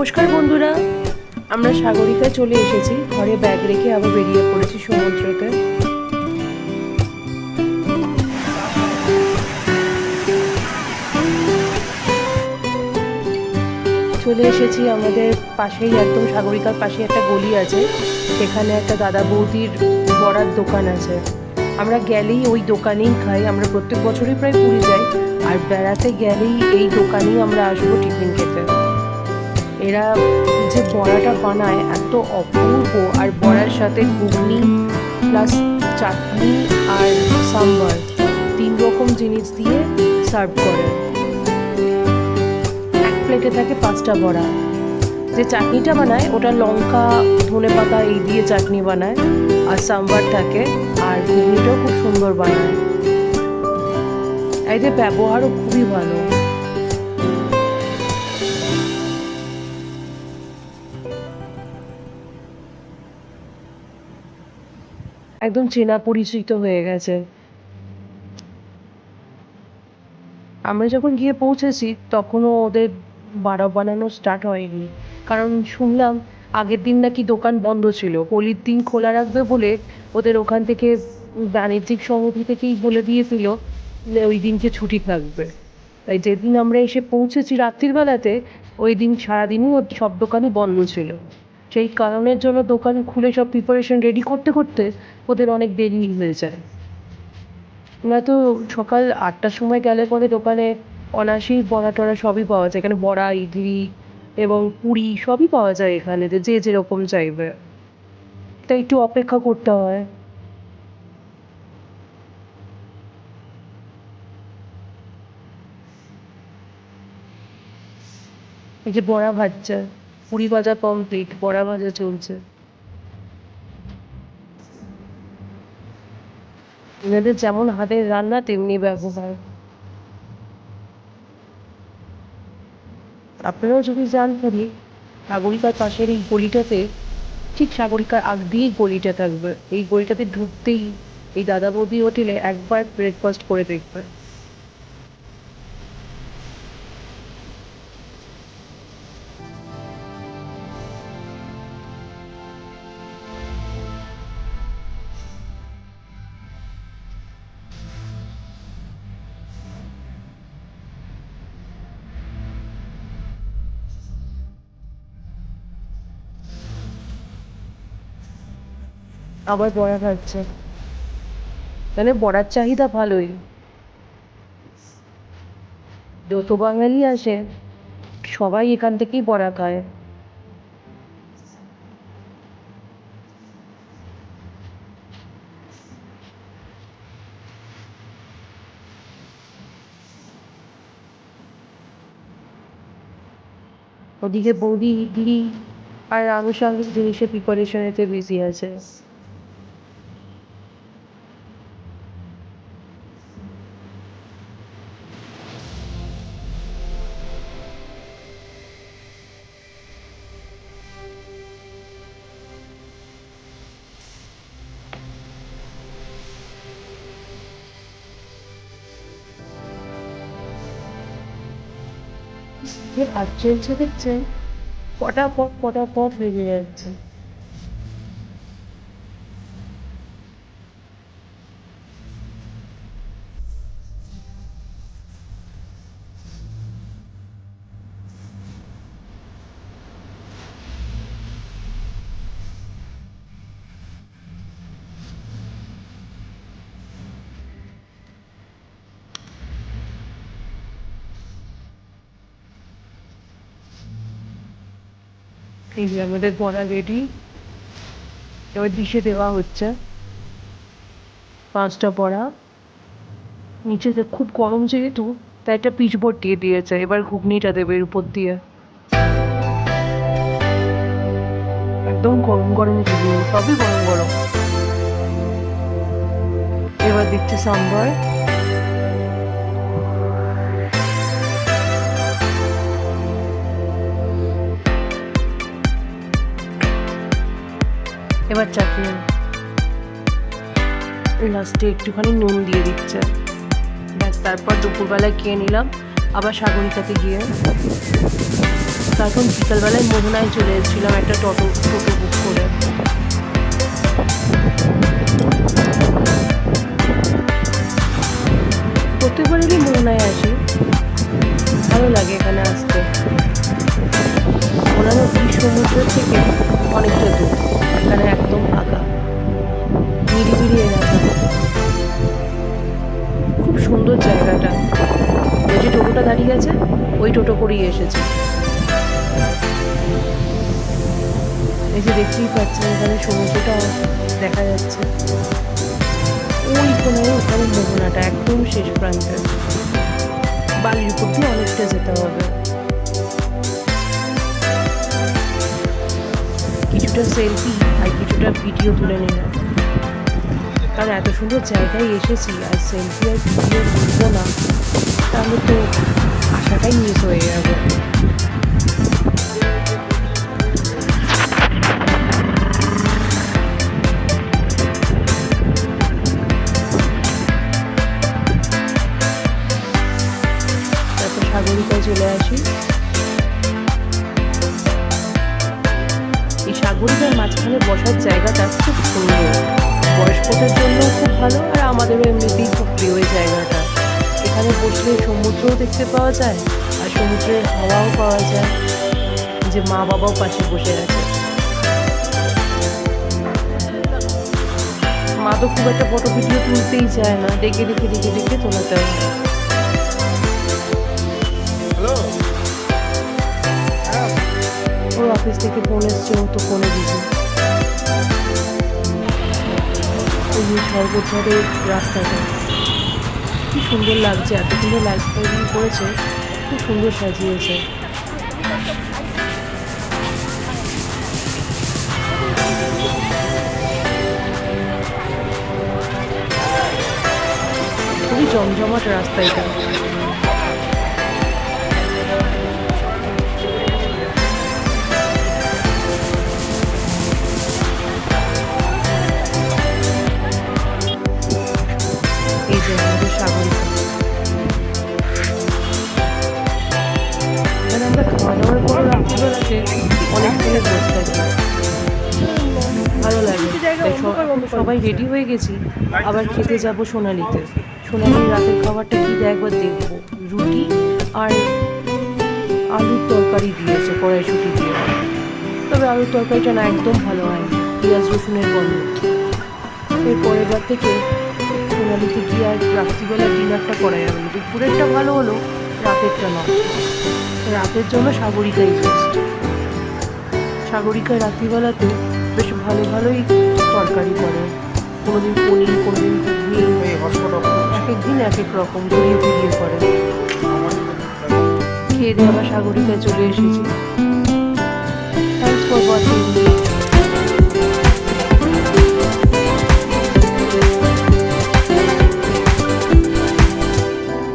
নমস্কার বন্ধুরা, আমরা সাগরিকায় চলে এসেছি। ঘরে ব্যাগ রেখে আবার বেরিয়ে পড়েছি সমুদ্রতে। চলে এসেছি আমাদের পাশেই, একদম সাগরিকার পাশে একটা গলি আছে। সেখানে একটা দাদা বৌদির বড়ার দোকান আছে। আমরা গেলেই ওই দোকানেই খাই। আমরা প্রত্যেক বছরই প্রায় পুরী যাই। আর বেড়াতে গেলেই এই দোকানেই আমরা আসব টিফিন খেতে। এরা যে বড়াটা বানায় এত অপূর্ব, আর বড়ার সাথে ঘুগনি প্লাস চাটনি আর সাম্বার, তিন রকম জিনিস দিয়ে সার্ভ করে। এক প্লেটে থাকে পাঁচটা বড়া। যে চাটনিটা বানায়, ওটা লঙ্কা, ধনে পাতা, এই দিয়ে চাটনি বানায়, আর সাম্বার থাকে, আর ঘুগনিটাও খুব সুন্দর বানায়। এদের ব্যবহারও খুবই ভালো। একদম চেনা পরিচিত হয়ে গেছে। আমরা যখন গিয়ে পৌঁছেছি, তখনও ওদের বাড়া বানানো স্টার্ট হয়নি। কারণ শুনলাম, আগের দিন নাকি দোকান বন্ধ ছিল। হোলির দিন খোলা রাখবে বলে ওদের ওখান থেকে বাণিজ্যিক সমিতি থেকেই বলে দিয়েছিল ওই দিনকে ছুটি থাকবে। তাই যেদিন আমরা এসে পৌঁছেছি রাত্রিবেলাতে, ওই দিন সারাদিনই সব দোকানই বন্ধ ছিল। সেই কারণের জন্য দোকান খুলে সব প্রিপারেশন রেডি করতে করতে ওদের অনেক দেরি হয়ে যায়। না তো সকাল আটটার সময় গেলে পরে দোকানে অনাসি বড়া টড়া সবই পাওয়া যায়। এখানে বড়া, ইডলি এবং পুরি সবই পাওয়া যায় এখানে যে যেরকম চাইবে। তাই একটু অপেক্ষা করতে হয়। এই যে বড়া ভাজছে। পুরি ভাজা কমপ্লিট বড়া ভাজা চলছে। এনাদের যেমন হাতের রান্না, তেমনি ব্যবহার। আপনারাও যদি পুরী সাগরিকার পাশের এই গলিটাতে, ঠিক সাগরিকার আগ দিয়েই গলিটা থাকবে। এই গলিটাতে ঢুকতেই এই দাদা বৌদি হোটেলে একবার ব্রেকফাস্ট করে দেখবে। আবার বড়া খাচ্ছে। মানে বড়ার চাহিদা ভালোই। যত বাঙালি আসে, সবাই এখান থেকেই বড়া খায়। ওদিকে বৌদি ইডলি আর আনুষঙ্গিক জিনিসের প্রিপারেশনেতে বিজি আছে। যে কাজ কটা দেখছেন পটাপট পটাপট বেরিয়ে যাচ্ছে। এই আমাদের রেডি। এবার ডিশে দেওয়া হচ্ছে পাঁচটা বড়া। নিচেতে খুব গরম যেহেতু, তাই একটা পিচবোর্ড দিয়ে দিয়েছে। এবার ঘুগনিটা দেবে এর উপর দিয়ে। একদম গরম গরম সবই গরম গরম। এবার দিচ্ছে সাম্বার। এবার চাটনি লাস্টে একটুখানি নুন দিয়ে দিচ্ছে। ব্যাস, তারপর দুপুরবেলায় খেয়ে নিলাম। আবার সাগরিকাতে গিয়ে। এখন বিকালবেলায় মোহনায় চলে এসেছিলাম একটা টোটো টোটো বুক করে। প্রত্যেকবারেরই মোহনায় আসি। ভালো লাগে এখানে আসতে। মোহনা নদী সমুদ্রের থেকে অনেকটা টোটোটা দাঁড়িয়ে আছে ওই টোটো করেই এসেছে। এই যে দেখতেই পাচ্ছেন, এখানে সমুদ্রটা দেখা যাচ্ছে। ওই কোনো ওখানে মোহনাটা একদম শেষ প্রান্তে। বালির উপর দিয়ে অনেকটা যেতে হবে। কিছুটা সেলফি আর কিছুটা ভিডিও তুলে নিলাম। কারণ এত সুন্দর জায়গায় এসেছি আর সেলফি আর ভিডিও তুলবো না, তাহলে তো আশাটাই মিস হয়ে যাবে। সাগরিকায় চলে আসি। সাগরিকার মাঝখানে বসার জায়গাটা খুব সুন্দর। বয়স্কদের জন্য খুব ভালো আর আমাদেরও এমনিতেই খুব প্রিয় এই জায়গাটা। এখানে বসলে সমুদ্রও দেখতে পাওয়া যায় আর সমুদ্রের হাওয়াও পাওয়া যায়। যে মা বাবাও পাশে বসে আছে। মা তো খুব একটা ফটো ভিডিও তুলতেই চায় না। ডেকে ডেকে ডেকে ডেকে তোলাতে হয়। হ্যালো অফিস থেকে ফোন এসছে, ও তো ফোনে যে সর্বধারে রাস্তাটা। কি সুন্দর লাগছে এত সুন্দর লাইট ফাইটিং করেছে, খুব সুন্দর সাজিয়েছে। খুবই জমজমাট রাস্তা এটা। খাওয়া দাওয়ার পর ভালো লাগে সব- সবাই রেডি হয়ে গেছি আবার খেতে যাব সোনালিতে সোনালির রাতের খাবারটা কি দেয় একবার দেখব রুটি আর আলুর তরকারি দিয়েছে কড়াইশুটি দিয়ে। তবে আলুর তরকারিটা না একদম ভালো হয় পেঁয়াজ রসুনের গন্ধ। এর পরের বার থেকে সোনালিতে গিয়ে আর রাত্রিবেলা ডিনারটা করা যাবে না দুপুরেরটা ভালো হলো রাতেরটা না রাতের জন্য সাগরিকাই বেস্ট সাগরিকা রাত্রিবেলাতে বেশ ভালো ভালোই তরকারি করে। কোনোদিন পনির কোনোদিন ঘুগনি এক এক দিন এক এক রকম ঘুরিয়ে ফিরিয়ে করে। খেয়ে দিয়ে আবার সাগরিকায় চলে এসেছি। Thanks for watching